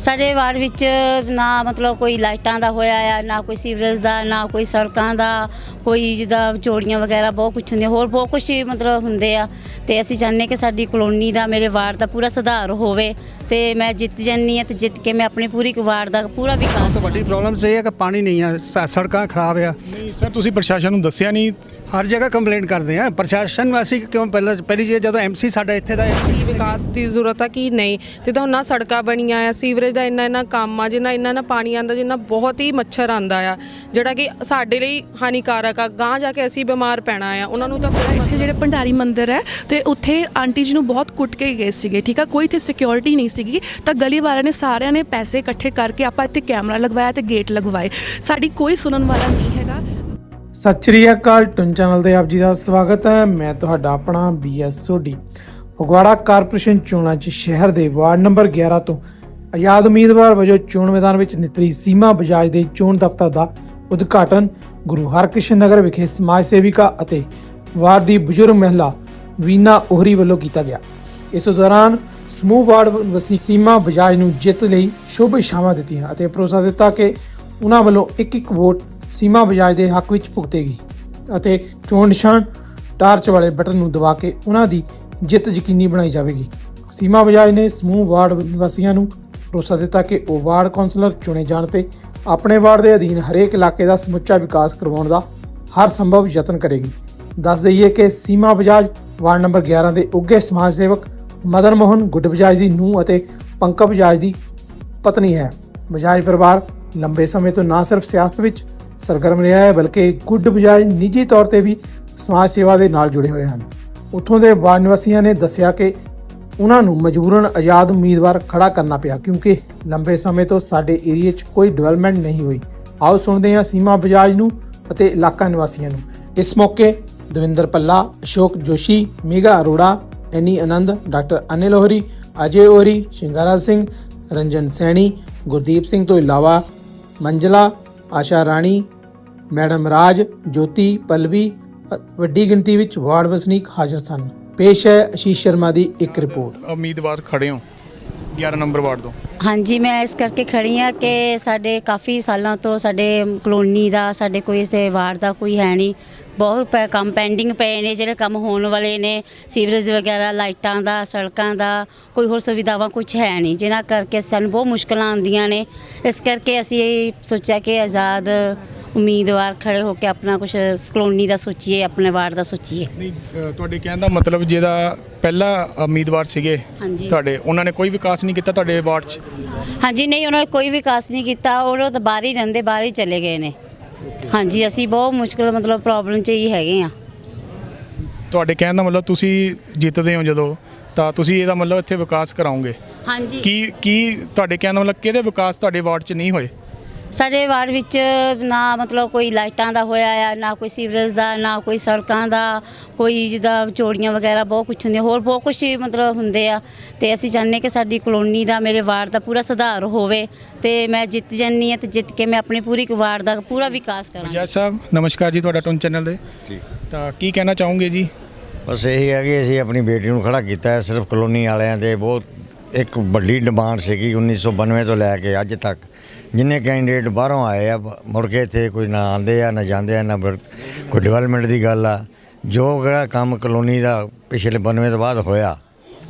ਸਾਡੇ ਵਾਰਡ ਵਿੱਚ ਨਾ ਮਤਲਬ ਕੋਈ ਲਾਈਟਾਂ ਦਾ ਹੋਇਆ ਆ ਨਾ ਕੋਈ ਸੀਵਰੇਜ ਦਾ ਨਾ ਕੋਈ ਸੜਕਾਂ ਦਾ ਕੋਈ ਜਿੱਦਾਂ ਚੋਰੀਆਂ ਵਗੈਰਾ ਬਹੁਤ ਕੁਝ ਹੁੰਦੀਆਂ ਹੋਰ ਬਹੁਤ ਕੁਝ ਮਤਲਬ ਹੁੰਦੇ ਆ। ਤੇ ਅਸੀਂ ਚਾਹੁੰਦੇ ਕਿ ਸਾਡੀ ਕਲੋਨੀ ਦਾ ਮੇਰੇ ਵਾਰਡ ਦਾ ਪੂਰਾ ਸੁਧਾਰ ਹੋਵੇ ਤੇ ਮੈਂ ਜਿੱਤ ਜਾਨੀ ਆ ਤੇ ਜਿੱਤ ਕੇ ਮੈਂ ਆਪਣੀ ਪੂਰੀ ਵਾਰਡ ਦਾ ਪੂਰਾ ਵਿਕਾਸ ਵੱਡੀ ਪ੍ਰੋਬਲਮ ਇਹ ਹੈ ਕਿ ਪਾਣੀ ਨਹੀਂ ਆ ਸੜਕਾਂ ਖਰਾਬ ਆ। ਨਹੀਂ ਸਰ ਤੁਸੀਂ ਪ੍ਰਸ਼ਾਸਨ ਨੂੰ ਦੱਸਿਆ ਨਹੀਂ ਹਰ ਜਗ੍ਹਾ ਕੰਪਲੇਂਟ ਕਰਦੇ ਆ। ਪ੍ਰਸ਼ਾਸਨ ਅਸੀਂ ਕਿਉਂ ਪਹਿਲਾਂ ਪਹਿਲੀ ਚੀਜ਼ ਜਦੋਂ ਐਮਸੀ ਸਾਡਾ ਇੱਥੇ ਦਾ ਕੀ ਵਿਕਾਸ ਦੀ ਜ਼ਰੂਰਤ ਆ ਕੀ ਨਹੀਂ? ਜਿੱਦਾਂ ਹੁਣ ਨਾ ਸੜਕਾਂ ਬਣੀਆਂ ਆ ਸੀਵਰੇਜ ਦਾ ਇੰਨਾ ਇੰਨਾ ਕੰਮ ਆ ਜਿੰਨਾ ਇੰਨਾ ਨਾ ਪਾਣੀ ਆਂਦਾ ਜਿੰਨਾ ਬਹੁਤ ਹੀ ਮੱਛਰ ਆਂਦਾ ਆ। ਜਿਹੜਾ ਕਿ ਸਾਡੇ ਲਈ ਹਾਨੀਕਾਰਕ ਆ। ਗਾਂ ਜਾ ਕੇ ਅਸੀਂ ਬਿਮਾਰ ਪੈਣਾ ਆ। ਉਹਨਾਂ ਨੂੰ ਤਾਂ ਇੱਥੇ ਜਿਹੜੇ ਭੰਡਾਰੀ ਮੰਦਿਰ ਹੈ ਤੇ ਉੱਥੇ ਆਂਟੀ ਜੀ ਨੂੰ ਬਹੁਤ ਕੁੱਟ ਕੇ ਗਏ ਸੀਗੇ ਠੀਕ ਆ? ਕੋਈ ਇੱਥੇ ਸਿਕਿਉਰਿਟੀ ਨਹੀਂ ਸੀਗੀ। ਤਾਂ ਗਲੀ ਵਾਲਿਆਂ ਨੇ ਸਾਰਿਆਂ ਨੇ ਪੈਸੇ ਇਕੱਠੇ ਕਰਕੇ ਆਪਾਂ ਇੱਥੇ ਕੈਮਰਾ ਲਗਵਾਇਆ ਤੇ ਗੇਟ ਲਗਵਾਏ। ਸਾਡੀ ਕੋਈ ਸੁਣਨ ਵਾਲਾ ਨਹੀਂ ਹੈਗਾ ਸਤਿ ਸ਼੍ਰੀ ਅਕਾਲ, ਟੁਨ ਚੈਨਲ ਤੇ ਆਪ ਜੀ ਦਾ ਸਵਾਗਤ ਹੈ। ਮੈਂ ਤੁਹਾਡਾ ਆਪਣਾ ਬੀਐਸ ਸੋਢੀ। ਫਗਵਾੜਾ ਕਾਰਪੋਰੇਸ਼ਨ ਚੋਣਾਂ 'ਚ ਸ਼ਹਿਰ ਦੇ ਵਾਰਡ ਨੰਬਰ 11 ਤੋਂ ਆਜ਼ਾਦ ਉਮੀਦਵਾਰ ਵਜੋਂ ਚੋਣ ਮੈਦਾਨ ਵਿੱਚ ਨਿਤਰੀ ਸੀਮਾ ਬਜਾਜ ਦੇ ਚੋਣ ਦਫ਼ਤਰ ਦਾ ਉਦਘਾਟਨ ਗੁਰੂ ਹਰਕ੍ਰਿਸ਼ਨ ਨਗਰ ਵਿਖੇ ਸਮਾਜ ਸੇਵਿਕਾ ਅਤੇ ਵਾਰਡ ਦੀ ਬਜ਼ੁਰਗ ਮਹਿਲਾ ਵੀਨਾ ਓਹਰੀ ਵੱਲੋਂ ਕੀਤਾ ਗਿਆ। ਇਸ ਦੌਰਾਨ ਸਮੂਹ ਵਾਰਡ ਵਸਨੀਕ ਸੀਮਾ ਬਜਾਜ ਨੂੰ ਜਿੱਤ ਲਈ ਸ਼ੁਭ ਇਸ਼ਾਵਾਂ ਦਿੱਤੀਆਂ ਅਤੇ ਭਰੋਸਾ ਦਿੱਤਾ ਕਿ ਉਹਨਾਂ ਵੱਲੋਂ ਇੱਕ ਇੱਕ ਵੋਟ ਸੀਮਾ ਬਜਾਜ ਦੇ ਹੱਕ ਵਿੱਚ ਭੁਗਤੇਗੀ ਅਤੇ ਚੋਣ ਨਿਸ਼ਾਨ ਟਾਰਚ ਵਾਲੇ ਬਟਨ ਨੂੰ ਦਬਾ ਕੇ ਉਹਨਾਂ ਦੀ ਜਿੱਤ ਯਕੀਨੀ ਬਣਾਈ ਜਾਵੇਗੀ। ਸੀਮਾ ਬਜਾਜ ਨੇ ਸਮੂਹ ਵਾਰਡ ਨਿਵਾਸੀਆਂ ਨੂੰ ਭਰੋਸਾ ਦਿੱਤਾ ਕਿ ਉਹ ਵਾਰਡ ਕੌਂਸਲਰ ਚੁਣੇ ਜਾਣ ਤੇ ਆਪਣੇ ਵਾਰਡ ਦੇ ਅਧੀਨ ਹਰੇਕ ਇਲਾਕੇ ਦਾ ਸਮੁੱਚਾ ਵਿਕਾਸ ਕਰਵਾਉਣ ਦਾ ਹਰ ਸੰਭਵ ਯਤਨ ਕਰੇਗੀ। ਦੱਸ ਦਈਏ ਕਿ ਸੀਮਾ ਬਜਾਜ ਵਾਰਡ ਨੰਬਰ 11 ਦੇ ਉੱਘੇ ਸਮਾਜ ਸੇਵਕ ਮਦਨ ਮੋਹਨ, ਗੁੱਡ ਬਜਾਜ ਦੀ ਨੂੰਹ ਅਤੇ ਪੰਕਜ ਬਜਾਜ ਦੀ ਪਤਨੀ ਹੈ। ਬਜਾਜ ਪਰਿਵਾਰ ਲੰਬੇ ਸਮੇਂ ਤੋਂ ਨਾ ਸਿਰਫ ਸਿਆਸਤ ਵਿੱਚ ਸਰਗਰਮ ਰਿਹਾ ਹੈ, ਬਲਕਿ ਗੁੱਡ ਬਜਾਜ ਨਿੱਜੀ ਤੌਰ ਤੇ ਵੀ ਸਮਾਜ ਸੇਵਾ ਦੇ ਨਾਲ ਜੁੜੇ ਹੋਏ ਹਨ। ਉੱਥੋਂ ਦੇ ਵਾਰਡ ਨਿਵਾਸੀਆਂ ਨੇ ਦੱਸਿਆ ਕਿ ਉਹਨਾਂ ਨੂੰ ਮਜਬੂਰਨ ਆਜ਼ਾਦ ਉਮੀਦਵਾਰ ਖੜਾ ਕਰਨਾ ਪਿਆ, ਕਿਉਂਕਿ ਲੰਬੇ ਸਮੇਂ ਤੋਂ ਸਾਡੇ ਏਰੀਆ 'ਚ ਕੋਈ ਡਿਵੈਲਪਮੈਂਟ ਨਹੀਂ ਹੋਈ। ਆਓ ਸੁਣਦੇ ਹਾਂ ਸੀਮਾ ਬਜਾਜ ਨੂੰ ਅਤੇ ਇਲਾਕਾ ਨਿਵਾਸੀਆਂ ਨੂੰ। ਇਸ ਮੌਕੇ ਦਵਿੰਦਰ ਪੱਲਾ, ਅਸ਼ੋਕ ਜੋਸ਼ੀ ਮੇਗਾ ਅਰੋੜਾ, ਐਨੀ ਆਨੰਦ, ਡਾਕਟਰ ਅਨਿਲ ਹੋਰੀ ਅਜੇ ਹੋਰੀ ਸ਼ਿੰਗਾਰਾ ਸਿੰਘ, ਰੰਜਨ ਸੈਣੀ, ਗੁਰਦੀਪ ਸਿੰਘ ਤੋਂ ਇਲਾਵਾ ਮੰਜਲਾ ਆਸ਼ਾ ਰਾਣੀ, ਮੈਡਮ ਰਾਜ, ਜੋਤੀ, ਪਲਵੀ, ਵੱਡੀ ਗਿਣਤੀ ਵਿੱਚ ਵਾਰਡ ਵਸਨੀਕ ਹਾਜ਼ਰ ਸਨ। ਪੇਸ਼ ਹੈ ਅਸ਼ੀਸ਼ ਸ਼ਰਮਾ ਦੀ ਇੱਕ ਰਿਪੋਰਟ। ਉਮੀਦਵਾਰ ਖੜੇ ਹੋ। 11 ਨੰਬਰ ਵਾਰਡ ਤੋਂ? ਹਾਂਜੀ, ਮੈਂ ਇਸ ਕਰਕੇ ਖੜੀ ਆ ਕਿ ਸਾਡੇ ਕਾਫੀ ਸਾਲਾਂ ਤੋਂ ਸਾਡੇ ਕਲੋਨੀ ਦਾ, ਸਾਡੇ ਕੋਈ ਇਸੇ ਵਾਰਡ ਦਾ ਕੋਈ ਹੈ ਨਹੀਂ। ਬਹੁਤ ਪੈ- ਕੰਮ ਪੈਂਡਿੰਗ ਪਏ ਨੇ, ਜਿਹੜੇ ਕੰਮ ਹੋਣ ਵਾਲੇ ਨੇ, ਸੀਵਰੇਜ ਵਗੈਰਾ, ਲਾਈਟਾਂ ਦਾ, ਸੜਕਾਂ ਦਾ, ਕੋਈ ਹੋਰ ਸੁਵਿਧਾਵਾਂ ਕੁਝ ਹੈ ਨਹੀਂ, ਜਿਨ੍ਹਾਂ ਕਰਕੇ ਸਾਨੂੰ ਬਹੁਤ ਮੁਸ਼ਕਲਾਂ ਆਉਂਦੀਆਂ ਨੇ। ਇਸ ਕਰਕੇ ਅਸੀਂ ਇਹ ਸੋਚਿਆ ਕਿ ਆਜ਼ਾਦ ਉਮੀਦਵਾਰ ਖੜੇ ਹੋ ਕੇ ਆਪਣਾ ਕੁਝ ਕਲੋਨੀ ਦਾ ਸੋਚੀਏ ਆਪਣੇ ਵਾਰਡ ਦਾ ਸੋਚੀਏ। ਨਹੀਂ ਅ, ਤੁਹਾਡੇ ਕਹਿਣ ਦਾ ਮਤਲਬ ਜਿਹਦਾ ਪਹਿਲਾ ਉਮੀਦਵਾਰ ਸੀਗੇ ਹਾਂਜੀ। ਤੁਹਾਡੇ ਉਹਨਾਂ ਨੇ ਕੋਈ ਵਿਕਾਸ ਨਹੀਂ ਕੀਤਾ ਤੁਹਾਡੇ ਵਾਰਡ 'ਚ? ਹਾਂਜੀ ਨਹੀਂ ਉਹਨਾਂ ਨੇ ਕੋਈ ਵਿਕਾਸ ਨਹੀਂ ਕੀਤਾ ਉਹ ਤਾਂ ਬਾਹਰ ਹੀ ਰਹਿੰਦੇ ਬਾਹਰ ਹੀ ਚਲੇ ਗਏ ਨੇ। ਹਾਂਜੀ ਅਸੀਂ ਬਹੁਤ ਮੁਸ਼ਕਲ ਮਤਲਬ ਪ੍ਰੋਬਲਮ 'ਚ ਹੀ ਹੈਗੇ ਆ ਤੁਹਾਡੇ ਕਹਿਣ ਦਾ ਮਤਲਬ ਤੁਸੀਂ ਜਿੱਤਦੇ ਹੋ ਜਦੋਂ ਤਾਂ ਤੁਸੀਂ ਇਹਦਾ ਮਤਲਬ ਇੱਥੇ ਵਿਕਾਸ ਕਰਾਓਗੇ। ਹਾਂਜੀ। ਕੀ ਕੀ ਤੁਹਾਡੇ ਕਹਿਣ ਦਾ ਮਤਲਬ ਕਿਹਦੇ ਵਿਕਾਸ ਤੁਹਾਡੇ ਵਾਰਡ 'ਚ ਨਹੀਂ ਹੋਏ? ਸਾਡੇ ਵਾਰਡ ਵਿੱਚ ਨਾ ਮਤਲਬ ਕੋਈ ਲਾਈਟਾਂ ਦਾ ਹੋਇਆ ਆ ਨਾ ਕੋਈ ਸੀਵਰੇਜ ਦਾ ਨਾ ਕੋਈ ਸੜਕਾਂ ਦਾ ਕੋਈ ਜਿੱਦਾਂ ਚੋਰੀਆਂ ਵਗੈਰਾ ਬਹੁਤ ਕੁਝ ਹੁੰਦੀਆਂ ਹੋਰ ਬਹੁਤ ਕੁਝ ਮਤਲਬ ਹੁੰਦੇ ਆ। ਤੇ ਅਸੀਂ ਚਾਹੁੰਦੇ ਕਿ ਸਾਡੀ ਕਲੋਨੀ ਦਾ ਮੇਰੇ ਵਾਰਡ ਦਾ ਪੂਰਾ ਸੁਧਾਰ ਹੋਵੇ ਤੇ ਮੈਂ ਜਿੱਤ ਜਾਨੀ ਆ ਤੇ ਜਿੱਤ ਕੇ ਮੈਂ ਆਪਣੀ ਪੂਰੀ ਵਾਰਡ ਦਾ ਪੂਰਾ ਵਿਕਾਸ ਕਰਾਂਗੀ। ਜੈ ਸਾਹਿਬ ਨਮਸਕਾਰ ਜੀ ਤੁਹਾਡਾ ਟੁਨ ਚੈਨਲ ਦੇ। ਜੀ ਤਾਂ ਕੀ ਕਹਿਣਾ ਚਾਹੋਗੇ ਜੀ? ਬਸ ਇਹੀ ਹੈ ਕਿ ਅਸੀਂ ਆਪਣੀ ਬੇਟੀ ਨੂੰ ਖੜਾ ਕੀਤਾ ਹੈ ਸਿਰਫ ਕਲੋਨੀ ਵਾਲਿਆਂ ਦੇ ਬਹੁਤ ਇੱਕ ਵੱਡੀ ਡਿਮਾਂਡ ਸੀਗੀ 1992 ਤੋਂ ਲੈ ਕੇ ਅੱਜ ਤੱਕ। ਜਿੰਨੇ ਕੈਂਡੀਡੇਟ ਬਾਹਰੋਂ ਆਏ ਆ, ਮੁੜ ਕੇ ਇੱਥੇ ਕੋਈ ਨਾ ਆਉਂਦੇ ਆ, ਨਾ ਜਾਂਦੇ ਆ, ਨਾ ਬਰ- ਕੋਈ ਡਿਵੈਲਪਮੈਂਟ ਦੀ ਗੱਲ ਆ। ਜੋ ਜਿਹੜਾ ਕੰਮ ਕਲੋਨੀ ਦਾ ਪਿਛਲੇ 92 ਤੋਂ ਬਾਅਦ ਹੋਇਆ,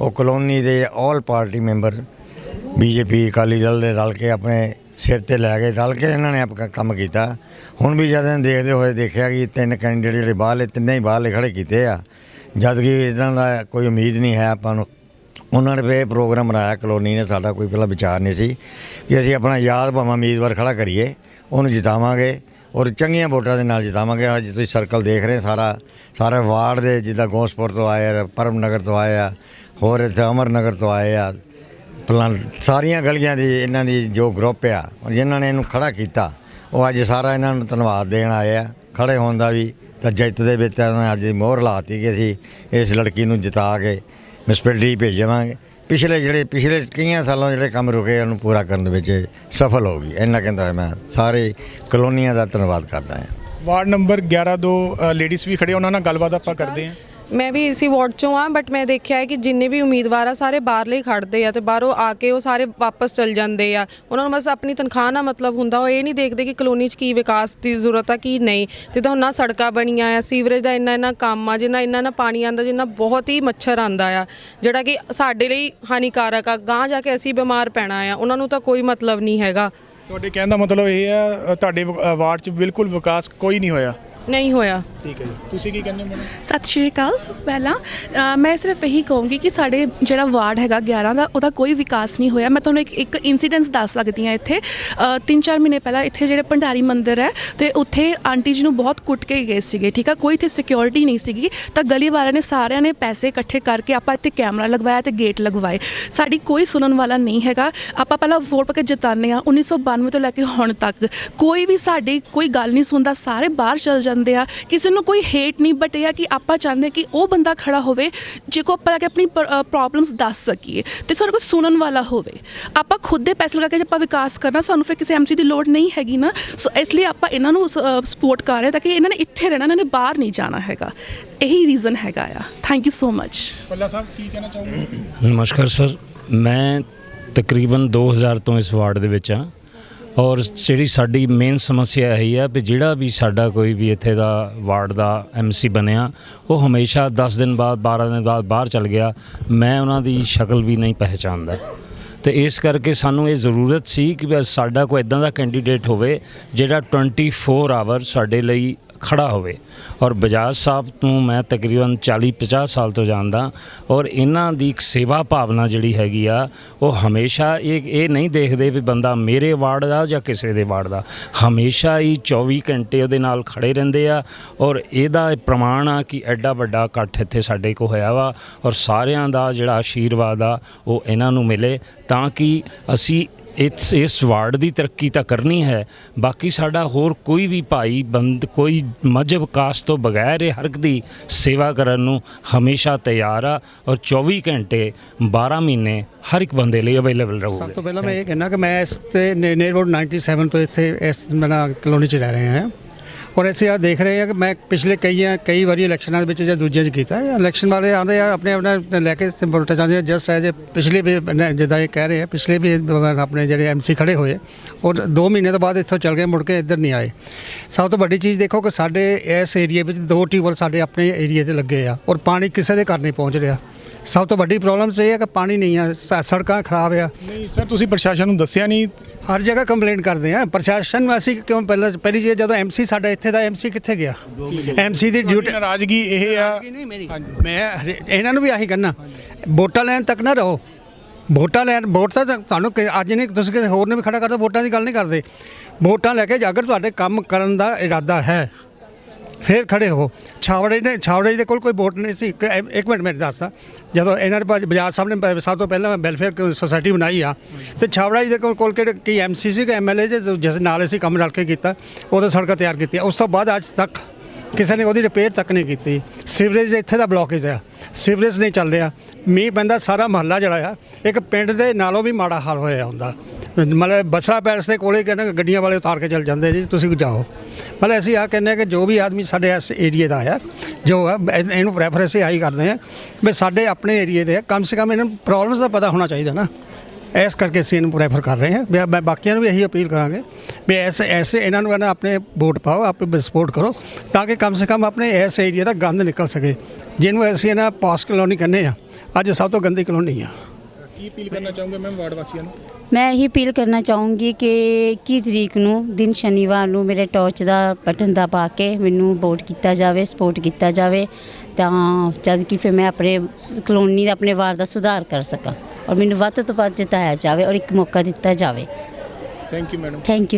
ਉਹ ਕਲੋਨੀ ਦੇ all party member BJP Akali Dal ਦੇ ਰਲ ਕੇ ਆਪਣੇ ਸਿਰ ਤੇ ਲੈ ਕੇ ਰਲ ਕੇ ਇਹਨਾਂ ਨੇ ਆਪਣਾ ਕੰਮ ਕੀਤਾ। ਹੁਣ ਵੀ ਜਦ ਇਹਨਾਂ ਦੇਖਦੇ ਹੋਏ ਦੇਖਿਆ ਕਿ ਤਿੰਨ ਕੈਂਡੀਡੇਟ ਜਿਹੜੇ ਬਾਹਰਲੇ, ਤਿੰਨੇ ਹੀ ਬਾਹਰਲੇ ਖੜੇ ਕੀਤੇ ਆ। ਜਦ ਕਿ ਇਦਾਂ ਦਾ ਕੋਈ ਉਮੀਦ ਨਹੀਂ ਹੈ ਆਪਾਂ ਨੂੰ। ਉਹਨਾਂ ਨੇ ਫਿਰ ਇਹ ਪ੍ਰੋਗਰਾਮ ਬਣਾਇਆ, ਕਲੋਨੀ ਨੇ ਸਾਡਾ ਕੋਈ ਪਹਿਲਾਂ ਵਿਚਾਰ ਨਹੀਂ ਸੀ ਕਿ ਅਸੀਂ ਆਪਣਾ ਯਾਦ ਭਾਵਾਂ ਉਮੀਦਵਾਰ ਖੜਾ ਕਰੀਏ, ਉਹਨੂੰ ਜਿਤਾਵਾਂਗੇ ਔਰ ਚੰਗੀਆਂ ਵੋਟਾਂ ਦੇ ਨਾਲ ਜਿਤਾਵਾਂਗੇ। ਅੱਜ ਤੁਸੀਂ ਸਰਕਲ ਦੇਖ ਰਹੇ ਸਾਰਾ, ਸਾਰੇ ਵਾਰਡ ਦੇ ਜਿੱਦਾਂ ਗੋਸਪੁਰ ਤੋਂ ਆਏ ਆ ਪਰਮ ਨਗਰ ਤੋਂ ਆਏ ਆ, ਹੋਰ ਇੱਥੇ ਅਮਰ ਨਗਰ ਤੋਂ ਆਏ ਆ ਪਲਾਂ ਸਾਰੀਆਂ ਗਲੀਆਂ ਦੀ ਇਹਨਾਂ ਦੀ ਜੋ ਗਰੁੱਪ ਆ ਔਰ ਜਿਨ੍ਹਾਂ ਨੇ ਇਹਨੂੰ ਖੜਾ ਕੀਤਾ, ਉਹ ਅੱਜ ਸਾਰਾ ਇਹਨਾਂ ਨੂੰ ਧੰਨਵਾਦ ਦੇਣ ਆਏ ਆ। ਖੜੇ ਹੋਣ ਦਾ ਵੀ ਤਾਂ ਜਿੱਤ ਦੇ ਵਿੱਚ ਇਹਨਾਂ ਨੇ ਅੱਜ ਦੀ ਮੋਹਰ ਲਾਤੀ ਕਿ ਅਸੀਂ ਇਸ ਲੜਕੀ ਨੂੰ ਜਿਤਾ ਕੇ ਮਿਸਪਿਲਟੀ ਭੇਜਾਂਗੇ ਪਿਛਲੇ ਜਿਹੜੇ ਪਿਛਲੇ ਕਈਆਂ ਸਾਲਾਂ ਜਿਹੜੇ ਕੰਮ ਰੁਕੇ ਉਹਨੂੰ ਪੂਰਾ ਕਰਨ ਦੇ ਵਿੱਚ ਸਫਲ ਹੋ ਗਈ। ਇੰਨਾ ਕਹਿੰਦਾ ਮੈਂ, ਸਾਰੇ ਕਲੋਨੀਆਂ ਦਾ ਧੰਨਵਾਦ ਕਰਦਾ ਹਾਂ। ਵਾਰਡ ਨੰਬਰ 11 ਦੋ ਲੇਡੀਜ਼ ਵੀ ਖੜੇ ਉਹਨਾਂ ਨਾਲ ਗੱਲਬਾਤ ਆਪਾਂ ਕਰਦੇ ਹਾਂ। ਮੈਂ ਵੀ ਇਸੀ ਵਾਰਡ ਚੋਂ ਆ ਬਟ ਮੈਂ ਦੇਖਿਆ ਹੈ ਕਿ ਜਿੰਨੇ ਵੀ ਉਮੀਦਵਾਰ ਆ ਸਾਰੇ ਬਾਹਰਲੇ ਹੀ ਖੜਦੇ ਆ ਤੇ ਬਾਹਰੋਂ ਆ ਕੇ ਉਹ ਸਾਰੇ ਵਾਪਸ ਚਲ ਜਾਂਦੇ ਆ। ਉਹਨਾਂ ਨੂੰ ਬਸ ਆਪਣੀ ਤਨਖਾਹ ਨਾਲ ਮਤਲਬ ਹੁੰਦਾ ਉਹ ਇਹ ਨਹੀਂ ਦੇਖਦੇ ਕਿ ਕਲੋਨੀ 'ਚ ਕੀ ਵਿਕਾਸ ਦੀ ਜ਼ਰੂਰਤ ਆ ਕੀ ਨਹੀਂ। ਜਿੱਦਾਂ ਹੁਣ ਨਾ ਸੜਕਾਂ ਬਣੀਆਂ ਆ ਸੀਵਰੇਜ ਦਾ ਇੰਨਾ ਇੰਨਾ ਕੰਮ ਆ ਜਿੰਨਾ ਇੰਨਾ ਨਾ ਪਾਣੀ ਆਂਦਾ ਜਿੰਨਾ ਬਹੁਤ ਹੀ ਮੱਛਰ ਆਂਦਾ ਆ ਜਿਹੜਾ ਕਿ ਸਾਡੇ ਲਈ ਹਾਨੀਕਾਰਕ ਆ। ਗਾਂ ਜਾ ਕੇ ਅਸੀਂ ਬਿਮਾਰ ਪੈਣਾ ਆ ਉਹਨਾਂ ਨੂੰ ਤਾਂ ਕੋਈ ਮਤਲਬ ਨਹੀਂ ਹੈਗਾ। ਤੁਹਾਡੇ ਕਹਿਣ ਦਾ ਮਤਲਬ ਇਹ ਹੈ ਤੁਹਾਡੇ ਵ- ਅ, ਵਾਰਡ 'ਚ ਬਿਲਕੁਲ ਵਿਕਾਸ ਕੋਈ ਨਹੀਂ ਹੋਇਆ। ਨਹੀਂ ਹੋਇਆ। ਠੀਕ ਹੈ ਜੀ। ਤੁਸੀਂ ਕੀ ਕਹਿੰਦੇ ਹੋ ਮੈਡਮ? ਸਤਿ ਸ਼੍ਰੀ ਅਕਾਲ ਪਹਿਲਾਂ ਅ, ਮੈਂ ਸਿਰਫ ਇਹੀ ਕਹੂੰਗੀ ਕਿ ਸਾਡੇ ਜਿਹੜਾ ਵਾਰਡ ਹੈਗਾ 11 ਦਾ ਉਹਦਾ ਕੋਈ ਵਿਕਾਸ ਨਹੀਂ ਹੋਇਆ। ਮੈਂ ਤੁਹਾਨੂੰ ਇੱਕ ਇੱਕ ਇਨਸੀਡੈਂਸ ਦੱਸ ਸਕਦੀ ਹਾਂ ਇੱਥੇ। 3-4 ਮਹੀਨੇ ਪਹਿਲਾਂ ਇੱਥੇ ਜਿਹੜੇ ਭੰਡਾਰੀ ਮੰਦਿਰ ਹੈ ਤੇ ਉੱਥੇ ਆਂਟੀ ਜੀ ਨੂੰ ਬਹੁਤ ਕੁੱਟ ਕੇ ਗਏ ਸੀਗੇ ਠੀਕ ਆ? ਕੋਈ ਇੱਥੇ ਸਿਕਿਉਰਿਟੀ ਨਹੀਂ ਸੀਗੀ। ਤਾਂ ਗਲੀ ਵਾਲਿਆਂ ਨੇ ਸਾਰਿਆਂ ਨੇ ਪੈਸੇ ਇਕੱਠੇ ਕਰਕੇ ਆਪਾਂ ਇੱਥੇ ਕੈਮਰਾ ਲਗਵਾਇਆ ਤੇ ਗੇਟ ਲਗਵਾਏ। ਸਾਡੀ ਕੋਈ ਸੁਣਨ ਵਾਲਾ ਨਹੀਂ ਹੈਗਾ। ਆਪਾਂ ਪਹਿਲਾਂ ਵੋਟ ਪਾ ਕੇ ਜਿਤਾਉਂਦੇ ਆ 1992 ਤੋਂ ਲੈ ਕੇ ਹੁਣ ਤੱਕ। ਕੋਈ ਵੀ ਸਾਡੀ ਕੋਈ ਗੱਲ ਨਹੀਂ ਸੁਣਦਾ ਸਾਰੇ ਬਾਹਰ ਚਲ ਜਾਂਦੇ ਆ। ਕਿਸੇ ਨੂੰ ਕੋਈ ਹੇਟ ਨਹੀਂ ਬਟ ਇਹ ਆ ਕਿ ਆਪਾਂ ਚਾਹੁੰਦੇ ਹਾਂ ਕਿ ਉਹ ਬੰਦਾ ਖੜਾ ਹੋਵੇ ਜੇ ਕੋ ਆਪਾਂ ਜਾ ਕੇ ਆਪਣੀ ਪ੍ਰੋਬਲਮਸ ਦੱਸ ਸਕੀਏ ਤੇ ਸਾਡੇ ਕੋਲ ਸੁਣਨ ਵਾਲਾ ਹੋਵੇ। ਆਪਾਂ ਖੁਦ ਦੇ ਪੈਸੇ ਲਗਾ ਕੇ ਜੇ ਆਪਾਂ ਵਿਕਾਸ ਕਰਨਾ ਸਾਨੂੰ ਫਿਰ ਕਿਸੇ ਐਮਸੀ ਦੀ ਲੋੜ ਨਹੀਂ ਹੈਗੀ ਨਾ। ਸੋ ਇਸ ਲਈ ਆਪਾਂ ਇਹਨਾਂ ਨੂੰ ਸਪੋਰਟ ਕਰ ਰਹੇ ਹਾਂ ਤਾਂ ਕਿ ਇਹਨਾਂ ਨੇ ਇੱਥੇ ਰਹਿਣਾ ਇਹਨਾਂ ਨੇ ਬਾਹਰ ਨਹੀਂ ਜਾਣਾ ਹੈਗਾ। ਇਹੀ ਰੀਜ਼ਨ ਹੈਗਾ ਆ। ਥੈਂਕ ਯੂ ਸੋ ਮਚ ਪੱਲਾ ਸਾਹਿਬ ਕੀ ਕਹਿਣਾ ਚਾਹੋਗੇ? ਨਮਸਕਾਰ ਸਰ ਮੈਂ ਤਕਰੀਬਨ 2000 ਤੋਂ ਇਸ ਵਾਰਡ ਦੇ ਵਿੱਚ ਹਾਂ। ਔਰ ਜਿਹੜੀ ਸਾਡੀ ਮੇਨ ਸਮੱਸਿਆ ਇਹੀ ਆ ਵੀ ਜਿਹੜਾ ਵੀ ਸਾਡਾ ਕੋਈ ਵੀ ਇੱਥੇ ਦਾ ਵਾਰਡ ਦਾ ਐਮਸੀ ਬਣਿਆ, ਉਹ ਹਮੇਸ਼ਾ 10 ਦਿਨ ਬਾਅਦ 12 ਦਿਨ ਬਾਅਦ ਬਾਹਰ ਚਲ ਗਿਆ। ਮੈਂ ਉਹਨਾਂ ਦੀ ਸ਼ਕਲ ਵੀ ਨਹੀਂ ਪਹਿਚਾਨਦਾ ਤੇ ਇਸ ਕਰਕੇ ਸਾਨੂੰ ਇਹ ਜ਼ਰੂਰਤ ਸੀ ਕਿ ਸਾਡਾ ਕੋਈ ਇਦਾਂ ਦਾ ਕੈਂਡੀਡੇਟ ਹੋਵੇ ਜਿਹੜਾ 24 ਆਵਰ ਸਾਡੇ ਲਈ ਖੜਾ ਹੋਵੇ। ਔਰ ਬਜਾਜ ਸਾਹਿਬ ਨੂੰ ਮੈਂ ਤਕਰੀਬਨ 40 50 ਸਾਲ ਤੋਂ ਜਾਣਦਾ ਔਰ ਇਹਨਾਂ ਦੀ ਇੱਕ ਸੇਵਾ ਭਾਵਨਾ ਜਿਹੜੀ ਹੈਗੀ ਆ, ਉਹ ਹਮੇਸ਼ਾ ਇਹ ਇਹ ਨਹੀਂ ਦੇਖਦੇ ਵੀ ਬੰਦਾ ਮੇਰੇ ਵਾਰਡ ਦਾ ਜਾਂ ਕਿਸੇ ਦੇ ਵਾਰਡ ਦਾ। ਹਮੇਸ਼ਾ ਹੀ 24 ਘੰਟੇ ਉਹਦੇ ਨਾਲ ਖੜੇ ਰਹਿੰਦੇ ਆ ਔਰ ਇਹਦਾ ਪ੍ਰਮਾਣ ਆ ਕਿ ਐਡਾ ਵੱਡਾ ਇਕੱਠ ਇੱਥੇ ਸਾਡੇ ਕੋ ਹੋਇਆ ਵਾ ਔਰ ਸਾਰਿਆਂ ਦਾ ਜਿਹੜਾ ਆਸ਼ੀਰਵਾਦ ਆ, ਉਹ ਇਹਨਾਂ ਨੂੰ ਮਿਲੇ ਤਾਂ ਕਿ ਅਸੀਂ ਇਸ ਇਸ ਵਾਰਡ ਦੀ ਤਰੱਕੀ ਤਾਂ ਕਰਨੀ ਹੈ। ਬਾਕੀ ਸਾਡਾ ਹੋਰ ਕੋਈ ਵੀ ਭਾਈ ਬੰਦ ਕੋਈ ਮਜਬ ਕਾਸਟ ਤੋਂ ਬਗੈਰ ਇਹ ਹਰ ਇੱਕ ਦੀ ਸੇਵਾ ਕਰਨ ਨੂੰ ਹਮੇਸ਼ਾ ਤਿਆਰ ਆ ਔਰ 24 ਘੰਟੇ 12 ਮਹੀਨੇ ਹਰ ਇੱਕ ਬੰਦੇ ਲਈ ਅਵੇਲੇਬਲ ਸਭ ਰਹੂਗੇ ਤੋਂ ਪਹਿਲਾਂ ਮੈਂ ਇਹ ਕਹਿਣਾ ਕਿ ਮੈਂ ਇਸ ਤੇ ਰੋਡ 97 ਤੋਂ ਇੱਥੇ ਇਸ ਮਨਾ ਕਲੋਨੀ 'ਚ ਰਹਿ ਰਹੇ ਹਾਂ। ਔਰ ਅਸੀਂ ਆ ਦੇਖ ਰਹੇ ਹਾਂ ਕਿ ਮੈਂ ਪਿਛਲੇ ਕਈ ਕਈ ਵਾਰੀ ਇਲੈਕਸ਼ਨਾਂ ਦੇ ਵਿੱਚ ਜਾਂ ਦੂਜਿਆਂ 'ਚ ਕੀਤਾ ਇਲੈਕਸ਼ਨ ਵਾਲੇ ਆਉਂਦੇ ਆ, ਆਪਣੇ ਆਪਣੇ ਲੈ ਕੇ ਵੋਟ ਜਾਂਦੇ ਆ। ਜਸਟ ਐਜ ਪਿਛਲੇ ਵੀ ਜਿੱਦਾਂ ਇਹ ਕਹਿ ਰਹੇ ਆ, ਪਿਛਲੇ ਵੀ ਆਪਣੇ ਜਿਹੜੇ ਐਮਸੀ ਖੜੇ ਹੋਏ, ਔਰ 2 ਮਹੀਨੇ ਤੋਂ ਬਾਅਦ ਇੱਥੋਂ ਚੱਲ ਗਏ, ਮੁੜ ਕੇ ਇੱਧਰ ਨਹੀਂ ਆਏ। ਸਭ ਤੋਂ ਵੱਡੀ ਚੀਜ਼ ਦੇਖੋ ਕਿ ਸਾਡੇ ਇਸ ਏਰੀਆ ਵਿੱਚ ਦੋ ਟਿਊਬਲ ਸਾਡੇ ਆਪਣੇ ਏਰੀਆ 'ਤੇ ਲੱਗੇ ਆ, ਔਰ ਪਾਣੀ ਕਿਸੇ ਦੇ ਘਰ ਨਹੀਂ ਪਹੁੰਚ ਰਿਹਾ। ਸਭ ਤੋਂ ਵੱਡੀ ਪ੍ਰੋਬਲਮ ਇਹ ਹੈ ਕਿ ਪਾਣੀ ਨਹੀਂ ਆ ਸ- ਸੜਕਾਂ ਖਰਾਬ ਆ। ਨਹੀਂ ਸਰ ਤੁਸੀਂ ਪ੍ਰਸ਼ਾਸਨ ਨੂੰ ਦੱਸਿਆ ਨਹੀਂ? ਹਰ ਜਗ੍ਹਾ ਕੰਪਲੇਂਟ ਕਰਦੇ ਆ। ਪ੍ਰਸ਼ਾਸਨ ਨੂੰ ਅਸੀਂ ਕਿਉਂ ਪਹਿਲਾਂ ਪਹਿਲੀ ਚੀਜ਼ ਜਦੋਂ ਐਮਸੀ ਸਾਡਾ ਇੱਥੇ ਦਾ ਐਮਸੀ ਕਿੱਥੇ ਗਿਆ? ਐਮਸੀ ਦੀ ਤੁਹਾਡੀ ਡਿਊਟੀ ਨਾਰਾਜ਼ਗੀ ਇਹ ਆ ਨਹੀਂ ਮੇਰੀ। ਮੈਂ ਹਰੇ- ਇਹਨਾਂ ਨੂੰ ਵੀ ਆਹੀ ਕਰਨਾ ਵੋਟਾਂ ਲੈਣ ਤੱਕ ਨਾ ਰਹੋ। ਵੋਟਾਂ ਲੈਣ ਵੋਟ ਤਾਂ ਤੁਹਾਨੂੰ ਕਿ- ਅੱਜ ਨਹੀਂ ਤੁਸੀਂ ਕਿਸੇ ਹੋਰ ਨੇ ਵੀ ਖੜਾ ਕਰਦਾ ਵੋਟਾਂ ਦੀ ਗੱਲ ਨਹੀਂ ਕਰਦੇ। ਵੋਟਾਂ ਲੈ ਕੇ ਅਗਰ ਤੁਹਾਡੇ ਕੰਮ ਕਰਨ ਦਾ ਇਰਾਦਾ ਹੈ। ਫਿਰ ਖੜੇ ਹੋ। ਛਾਵੜੇ ਨੇ ਛਾਵੜੇ ਦੇ ਕੋਲ ਕੋਈ ਵੋਟ ਨਹੀਂ ਸੀ। ਇੱਕ ਇੱਕ ਮਿੰਟ ਮੇਰੇ ਦੱਸਦਾ ਜਦੋਂ ਇਹਨਾਂ ਦੇ ਭਾਜ ਬਜਾਜ ਸਾਹਿਬ ਨੇ ਸਭ ਤੋਂ ਪਹਿਲਾਂ ਵੈਲਫੇਅਰ ਸੁਸਾਇਟੀ ਬਣਾਈ ਆ। ਤੇ ਛਾਵੜਾ ਜੀ ਦੇ ਕੋਲ ਕੋਲ ਕਿਹੜੇ ਕੀ ਐਮਸੀ ਸੀ ਕਿ ਐਮਐਲਏ ਦੇ ਜਿਸ ਨਾਲ ਅਸੀਂ ਕੰਮ ਰਲ ਕੇ ਕੀਤਾ ਉਹਦੇ ਸੜਕਾਂ ਤਿਆਰ ਕੀਤੀਆਂ। ਉਸ ਤੋਂ ਬਾਅਦ ਅੱਜ ਤੱਕ ਕਿਸੇ ਨੇ ਉਹਦੀ ਰਿਪੇਅਰ ਤੱਕ ਨਹੀਂ ਕੀਤੀ। ਸੀਵਰੇਜ ਇੱਥੇ ਦਾ ਬਲੌਕੇਜ ਆ ਸੀਵਰੇਜ ਨਹੀਂ ਚੱਲ ਰਿਹਾ। ਮੀਂਹ ਪੈਂਦਾ, ਸਾਰਾ ਮਹੱਲਾ ਜਿਹੜਾ ਆ, ਇੱਕ ਪਿੰਡ ਦੇ ਨਾਲੋਂ ਵੀ ਮਾੜਾ ਹਾਲ ਹੋਇਆ ਹੁੰਦਾ। ਮਤਲਬ ਬਸਰਾ ਪੈਲਸ ਦੇ ਕੋਲੇ ਕਹਿੰਦੇ ਗੱਡੀਆਂ ਵਾਲੇ ਉਤਾਰ ਕੇ ਚੱਲ ਜਾਂਦੇ ਜੀ, ਤੁਸੀਂ ਜਾਓ। ਮਤਲਬ ਅਸੀਂ ਆ ਕਹਿੰਦੇ ਹਾਂ ਕਿ ਜੋ ਵੀ ਆਦਮੀ ਸਾਡੇ ਇਸ ਏਰੀਏ ਦਾ ਆ ਜੋ ਆ ਇਹਨੂੰ ਪ੍ਰੈਫਰ ਅਸੀਂ ਆਹੀ ਕਰਦੇ ਆ ਵੀ ਸਾਡੇ ਆਪਣੇ ਏਰੀਏ ਦੇ ਆ, ਕਮ ਸੇ ਕਮ ਇਹਨਾਂ ਨੂੰ ਪ੍ਰੋਬਲਮਸ ਦਾ ਪਤਾ ਹੋਣਾ ਚਾਹੀਦਾ ਨਾ। ਇਸ ਕਰਕੇ ਅਸੀਂ ਇਹਨੂੰ ਪ੍ਰੈਫਰ ਕਰ ਰਹੇ ਹਾਂ। ਵੀ ਮੈਂ ਬਾਕੀਆਂ ਨੂੰ ਵੀ ਇਹੀ ਅਪੀਲ ਕਰਾਂਗੇ ਵੀ ਐਸੇ ਐਸੇ ਇਹਨਾਂ ਨੂੰ ਨਾ ਆਪਣੇ ਵੋਟ ਪਾਓ ਆਪੇ ਸਪੋਰਟ ਕਰੋ ਤਾਂ ਕਿ ਕਮ ਸੇ ਕਮ ਆਪਣੇ ਇਸ ਏਰੀਆ ਦਾ ਗੰਦ ਨਿਕਲ ਸਕੇ। ਜਿਹਨੂੰ ਅਸੀਂ ਇਹਨਾਂ ਪਾਸ ਕਲੋਨੀ ਕਹਿੰਦੇ ਆ ਅੱਜ ਸਭ ਤੋਂ ਗੰਦੀ ਕਲੋਨੀ ਆ। ਕੀ ਅਪੀਲ ਕਰਨਾ ਚਾਹੋਗੇ ਮੈਮ ਵਾਰਡ ਵਾਸੀਆਂ ਨੂੰ? ਮੈਂ ਇਹੀ ਅਪੀਲ ਕਰਨਾ ਚਾਹੂੰਗੀ ਕਿ 21 ਤਰੀਕ ਨੂੰ ਦਿਨ ਸ਼ਨੀਵਾਰ ਨੂੰ ਮੇਰੇ ਟਾਰਚ ਦਾ ਬਟਨ ਦਬਾ ਕੇ ਮੈਨੂੰ ਵੋਟ ਕੀਤਾ ਜਾਵੇ ਸਪੋਰਟ ਕੀਤਾ ਜਾਵੇ ਤਾਂ ਜਦ ਕਿ ਫਿਰ ਮੈਂ ਆਪਣੇ ਕਲੋਨੀ ਦਾ ਆਪਣੇ ਵਾਰ ਦਾ ਸੁਧਾਰ ਕਰ ਸਕਾਂ ਔਰ ਮੈਨੂੰ ਵੱਧ ਤੋਂ ਵੱਧ ਜਿਤਾਇਆ ਜਾਵੇ ਔਰ ਇੱਕ ਮੌਕਾ ਦਿੱਤਾ ਜਾਵੇ। Thank you madam thank you